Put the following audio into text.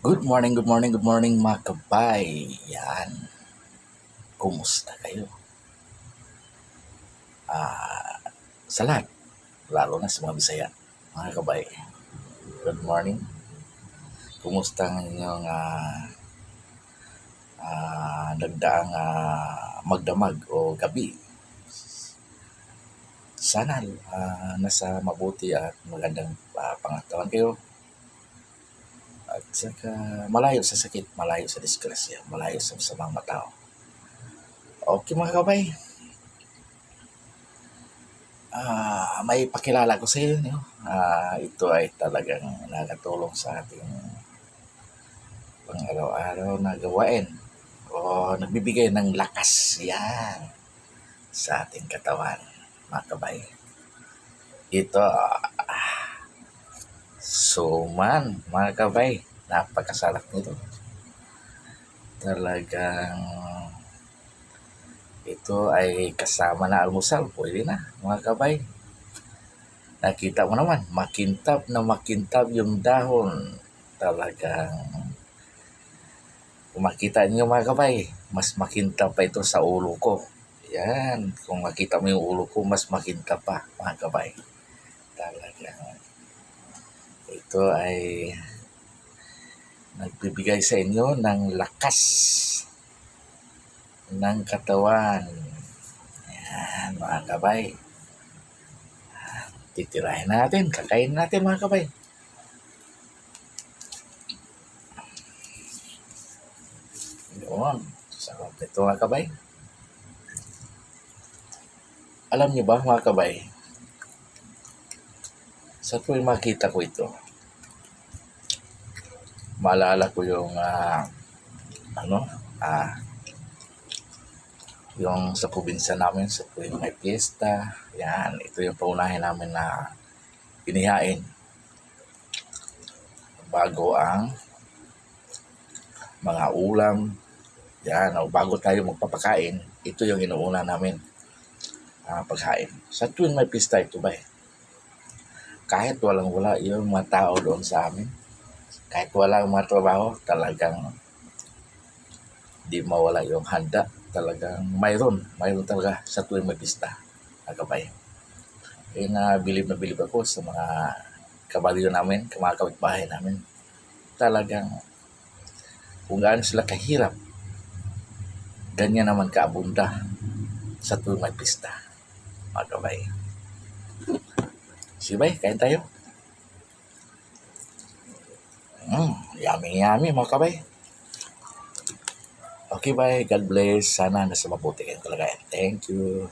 Good morning, good morning, good morning mga kabay. Yan. Kumusta kayo? Ah, sa lahat, lalo na sa mga Bisaya, mga kabay. Good morning. Kumusta ang inyong ah, ah, nagdaang ah, magdamag o gabi? Sana ah, nasa mabuti at magandang ah, pangatawan kayo. At saka malayo sa sakit, malayo sa disgrasya, malayo sa masamang matao. Okay mga kabay. Ah, may pakilala ko sa iyo. No? Ah, ito ay talagang nakatulong sa ating pang araw-araw na gawain o nagbibigay ng lakas yan sa ating katawan, mga kabay. Ito, ah, suman, mga kabay. Napakasarap nito. Talagang ito ay kasama na almusal. Pwede na, mga kabay. Nakita mo naman, makintab na makintab yung dahon. Talagang kung makita niyo mga kabay, mas makintab pa ito sa ulo ko. Yan, kung makita mo yung ulo ko, mas makintab pa, mga kabay. Talagang ito ay nagbibigay sa inyo ng lakas ng katawan. Yan, mga kabay. Titirahin natin, kakain natin mga kabay. Yun, sarap ito mga kabay. Alam niyo ba mga kabay, sa tuwing makita ko ito, maalala ko yung ah, ano, ah, yung sa probinsya namin, sa tuwing may piyesta, yan, ito yung paunahin namin na inihain. Bago ang mga ulam, yan, o bago tayo magpapakain, ito yung inuuna namin ah, pagkain. Sa tuwing may pista ito ba eh, kahit walang wala yung mga tao doon sa amin, kahit wala ang mga trabaho, talagang di mawala yung handa. Talagang mayroon, mayroon talaga sa tuwing may pista. Agabay. Kaya na bilib na bilib ako sa mga kabaryo namin, mga kapitbahay namin. Talagang kung gaano sila kahirap, ganyan naman kaabunda sa tuwing may pista. Mga kabay. Sige bay, kain tayo. Mm, yummy yummy mga kabay. Okay bye, God bless. Sana nasa mabuti kayong kalagayan. Thank you.